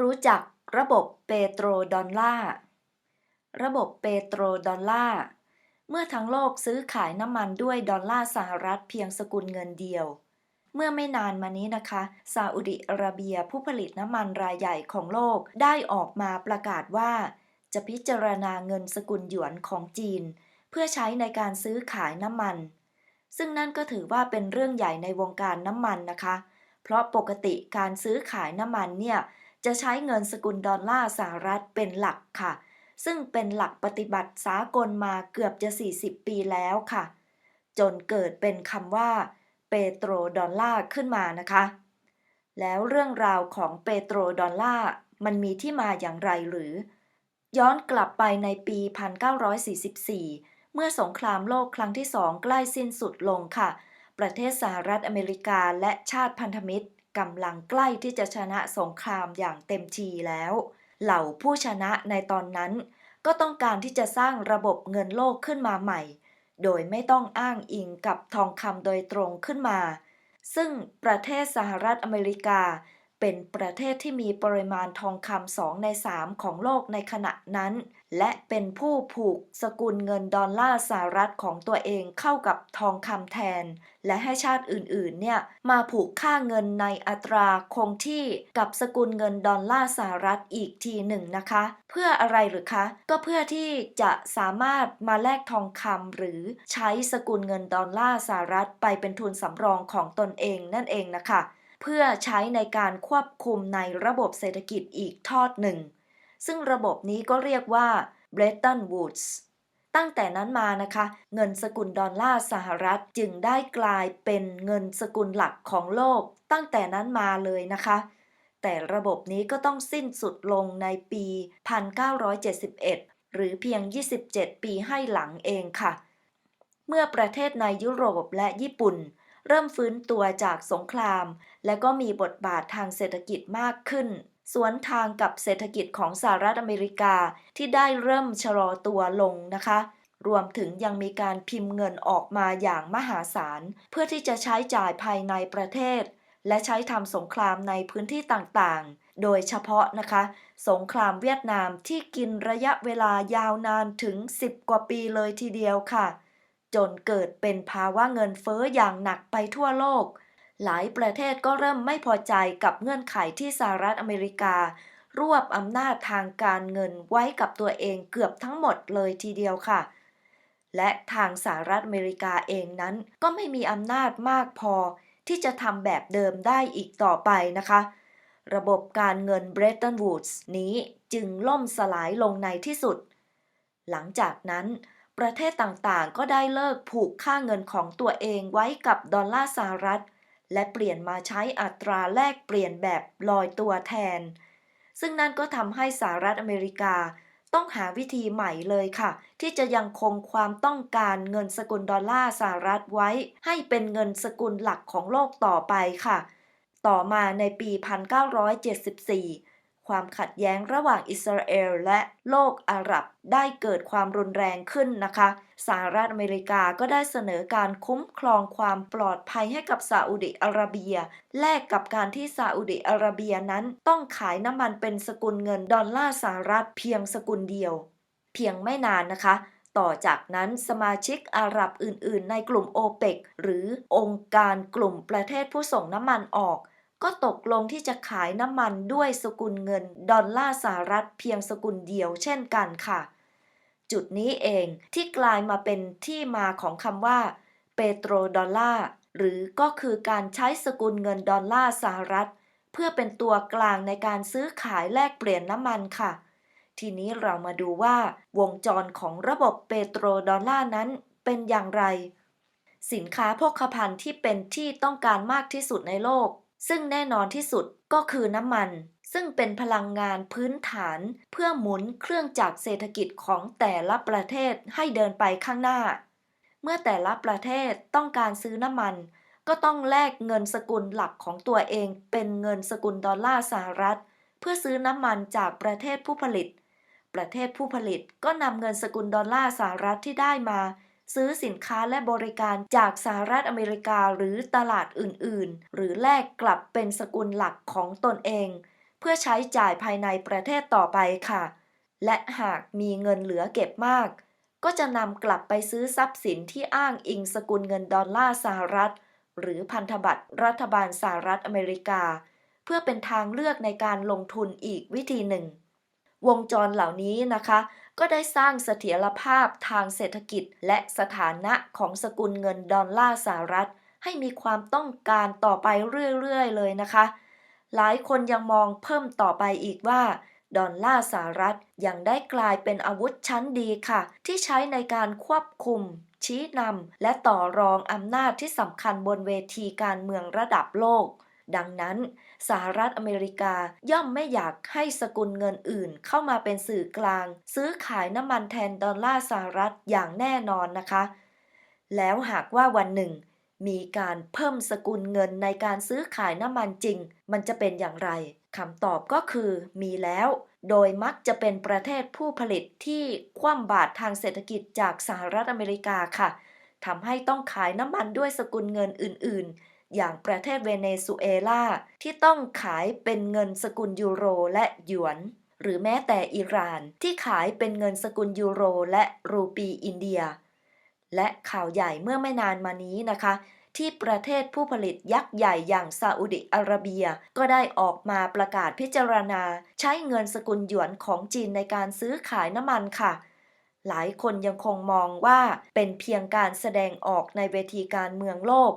รู้จักระบบเปโตรดอลลาร์ ระบบเปโตรดอลลาร์ เมื่อทั้งโลกซื้อขายน้ำมันด้วยดอลลาร์สหรัฐเพียงสกุลเงินเดียว เมื่อไม่นานมานี้นะคะ ซาอุดิอาระเบียผู้ผลิตน้ำมันรายใหญ่ของโลกได้ออกมาประกาศว่า จะพิจารณาเงินสกุลหยวนของจีน เพื่อใช้ในการซื้อขายน้ำมัน ซึ่งนั่นก็ถือว่าเป็นเรื่องใหญ่ในวงการน้ำมันนะคะ เพราะปกติการซื้อขายน้ำมันเนี่ย จะใช้เงินสกุลดอลลาร์สหรัฐเป็นหลักค่ะ ซึ่งเป็นหลักปฏิบัติสากลมาเกือบจะ 40 ปีแล้วค่ะ จนเกิดเป็นคำว่าเปโตรดอลลาร์ขึ้นมานะคะ แล้วเรื่องราวของเปโตรดอลลาร์มันมีที่มาอย่างไรหรือ ย้อนกลับไปในปี 1944 เมื่อสงครามโลกครั้งที่สองใกล้สิ้นสุดลงค่ะ ประเทศสหรัฐอเมริกาและชาติพันธมิตร กำลังใกล้ที่จะชนะสงครามอย่างเต็มทีแล้ว เหล่าผู้ชนะในตอนนั้น ก็ต้องการที่จะสร้างระบบเงินโลกขึ้นมาใหม่ โดยไม่ต้องอ้างอิงกับทองคำโดยตรงขึ้นมา ซึ่งประเทศสหรัฐอเมริกา เป็นประเทศที่มีปริมาณทองคำสองในสามของโลกในขณะนั้น และเป็นผู้ผูกสกุลเงินดอลลาร์สหรัฐของตัวเองเข้ากับทองคำแทน และให้ชาติอื่นๆเนี่ยมาผูกค่าเงินในอัตราคงที่กับสกุลเงินดอลลาร์สหรัฐอีกทีหนึ่งนะคะ เพื่ออะไรหรือคะ ก็เพื่อที่จะสามารถมาแลกทองคำหรือใช้สกุลเงินดอลลาร์สหรัฐไปเป็นทุนสำรองของตนเองนั่นเองนะคะ เพื่อใช้ในการควบคุมในระบบเศรษฐกิจอีกทอดหนึ่ง ซึ่งระบบนี้ก็เรียกว่า Bretton Woods ตั้งแต่นั้นมานะคะ เงินสกุลดอลลาร์สหรัฐจึงได้กลายเป็นเงินสกุลหลักของโลก ตั้งแต่นั้นมาเลยนะคะ แต่ระบบนี้ก็ต้องสิ้นสุดลงในปี 1971 หรือเพียง 27 ปีให้หลังเองค่ะ เมื่อประเทศในยุโรปและญี่ปุ่น เริ่มฟื้นตัวจากสงคราม และก็มีบทบาททางเศรษฐกิจมากขึ้น สวนทางกับเศรษฐกิจของสหรัฐอเมริกาที่ได้เริ่มชะลอตัวลงนะคะ รวมถึงยังมีการพิมพ์เงินออกมาอย่างมหาศาล เพื่อที่จะใช้จ่ายภายในประเทศ และใช้ทำสงครามในพื้นที่ต่างๆ โดยเฉพาะนะคะ สงครามเวียดนามที่กินระยะเวลายาวนานถึง 10 กว่าปีเลยทีเดียวค่ะ จนเกิดเป็นภาวะเงินเฟ้ออย่างหนักไปทั่วโลก หลายประเทศก็เริ่มไม่พอใจกับเงื่อนไขที่สหรัฐอเมริกา รวบอำนาจทางการเงินไว้กับตัวเองเกือบทั้งหมดเลยทีเดียวค่ะ และทางสหรัฐอเมริกาเองนั้นก็ไม่มีอำนาจมากพอที่จะทำแบบเดิมได้อีกต่อไปนะคะ ระบบการเงิน Bretton Woods นี้จึงล่มสลายลงในที่สุด หลังจากนั้น ประเทศต่างๆ ก็ได้เลิกผูกค่าเงินของตัวเองไว้กับดอลลาร์สหรัฐ และเปลี่ยนมาใช้อัตราแลกเปลี่ยนแบบลอยตัวแทน ซึ่งนั่นก็ทำให้สหรัฐอเมริกา ต้องหาวิธีใหม่เลยค่ะ ที่จะยังคงความต้องการเงินสกุลดอลลาร์สหรัฐไว้ ให้เป็นเงินสกุลหลักของโลกต่อไปค่ะ ต่อมาในปี 1974 ความขัดแย้งระหว่างอิสราเอลและโลกอาหรับได้เกิดความรุนแรงขึ้นนะคะสหรัฐอเมริกาก็ได้เสนอการคุ้มครองความปลอดภัยให้กับซาอุดิอาระเบีย แลกกับการที่ซาอุดิอาระเบียนั้นต้องขายน้ำมันเป็นสกุลเงินดอลลาร์สหรัฐเพียงสกุลเดียว เพียงไม่นานนะคะต่อจากนั้นสมาชิกอาหรับอื่น ๆ ในกลุ่มโอเปกหรือองค์การกลุ่มประเทศผู้ส่งน้ำมันออก ก็ตกลงที่จะขายน้ำมันด้วยสกุลเงินดอลลาร์สหรัฐเพียงสกุลเดียวเช่นกันค่ะ จุดนี้เองที่กลายมาเป็นที่มาของคำว่าเปโตรดอลลาร์หรือก็คือการใช้สกุลเงินดอลลาร์สหรัฐ เพื่อเป็นตัวกลางในการซื้อขายแลกเปลี่ยนน้ำมันค่ะ ทีนี้เรามาดูว่าวงจรของระบบเปโตรดอลลาร์นั้นเป็นอย่างไร สินค้าโภคภัณฑ์ที่เป็นที่ต้องการมากที่สุดในโลก ซึ่งแน่นอนที่สุดก็คือน้ำมัน ซึ่งเป็นพลังงานพื้นฐานเพื่อหมุนเครื่องจักรเศรษฐกิจของแต่ละประเทศให้เดินไปข้างหน้า เมื่อแต่ละประเทศต้องการซื้อน้ำมัน ก็ต้องแลกเงินสกุลหลักของตัวเองเป็นเงินสกุลดอลลาร์สหรัฐ เพื่อซื้อน้ำมันจากประเทศผู้ผลิต ประเทศผู้ผลิตก็นำเงินสกุลดอลลาร์สหรัฐที่ได้มา ซื้อสินค้าและบริการจากสหรัฐอเมริกาหรือตลาดอื่นๆ หรือแลกกลับเป็นสกุลหลักของตนเอง เพื่อใช้จ่ายภายในประเทศต่อไปค่ะ และหากมีเงินเหลือเก็บมาก ก็จะนำกลับไปซื้อทรัพย์สินที่อ้างอิงสกุลเงินดอลลาร์สหรัฐ หรือพันธบัตรรัฐบาลสหรัฐอเมริกา เพื่อเป็นทางเลือกในการลงทุนอีกวิธีหนึ่ง วงจรเหล่านี้นะคะ ก็ได้สร้างเสถียรภาพทางเศรษฐกิจและสถานะของสกุลเงินดอลลาร์สหรัฐ ให้มีความต้องการต่อไปเรื่อยๆ เลยนะคะ หลายคนยังมองเพิ่มต่อไปอีกว่าดอลลาร์สหรัฐยังได้กลายเป็นอาวุธชั้นดีค่ะ ที่ใช้ในการควบคุม ชี้นำและต่อรองอำนาจที่สำคัญบนเวทีการเมืองระดับโลก ดังนั้น สหรัฐอเมริกาย่อมไม่อยากให้สกุลเงินอื่นเข้ามาเป็นสื่อกลาง ซื้อขายน้ำมันแทนดอลลาร์สหรัฐอย่างแน่นอนนะคะ แล้วหากว่าวันหนึ่ง มีการเพิ่มสกุลเงินในการซื้อขายน้ำมันจริง มันจะเป็นอย่างไรคำตอบก็คือมีแล้ว โดยมักจะเป็นประเทศผู้ผลิตที่คว่ำบาตรทางเศรษฐกิจจากสหรัฐอเมริกาค่ะทำให้ต้องขายน้ำมันด้วยสกุลเงินอื่น ๆ อย่างประเทศเวเนซุเอลาที่ต้องขายเป็นเงินสกุลยูโรและหยวน หรือแม้แต่อิหร่านที่ขายเป็นเงินสกุลยูโรและรูปีอินเดีย และข่าวใหญ่เมื่อไม่นานมานี้นะคะ ที่ประเทศผู้ผลิตยักษ์ใหญ่อย่างซาอุดิอาระเบีย ก็ได้ออกมาประกาศพิจารณา ใช้เงินสกุลหยวนของจีนในการซื้อขายน้ำมันค่ะหลายคนยังคงมองว่าเป็นเพียงการแสดงออกในเวทีการเมืองโลก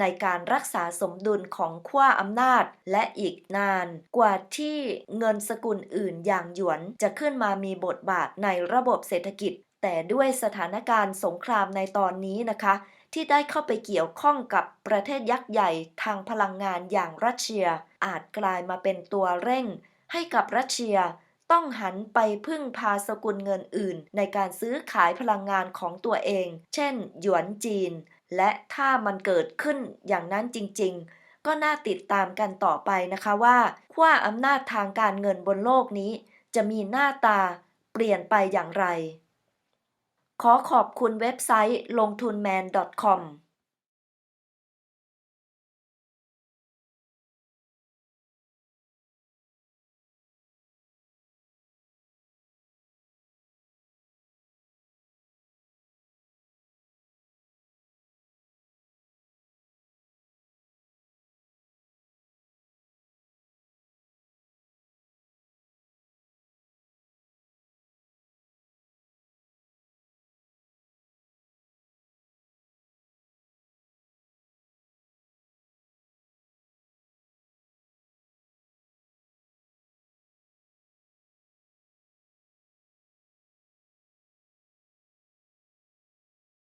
ในการรักษาสมดุลของขั้วอำนาจ และอีกนาน กว่าที่เงินสกุลอื่นอย่างหยวนจะขึ้นมามีบทบาทในระบบเศรษฐกิจ แต่ด้วยสถานการณ์สงครามในตอนนี้นะคะ ที่ได้เข้าไปเกี่ยวข้องกับประเทศยักษ์ใหญ่ทางพลังงานอย่างรัสเซีย อาจกลายมาเป็นตัวเร่ง ให้กับรัสเซียต้องหันไปพึ่งพาสกุลเงินอื่น ในการซื้อขายพลังงานของตัวเอง เช่น หยวนจีน และถ้ามันเกิดขึ้นอย่างนั้นจริงๆ ก็น่าติดตามกันต่อไปนะคะว่าขั้วอำนาจทางการเงินบนโลกนี้ จะมีหน้าตาเปลี่ยนไปอย่างไร ขอขอบคุณเว็บไซต์ลงทุนแมน .com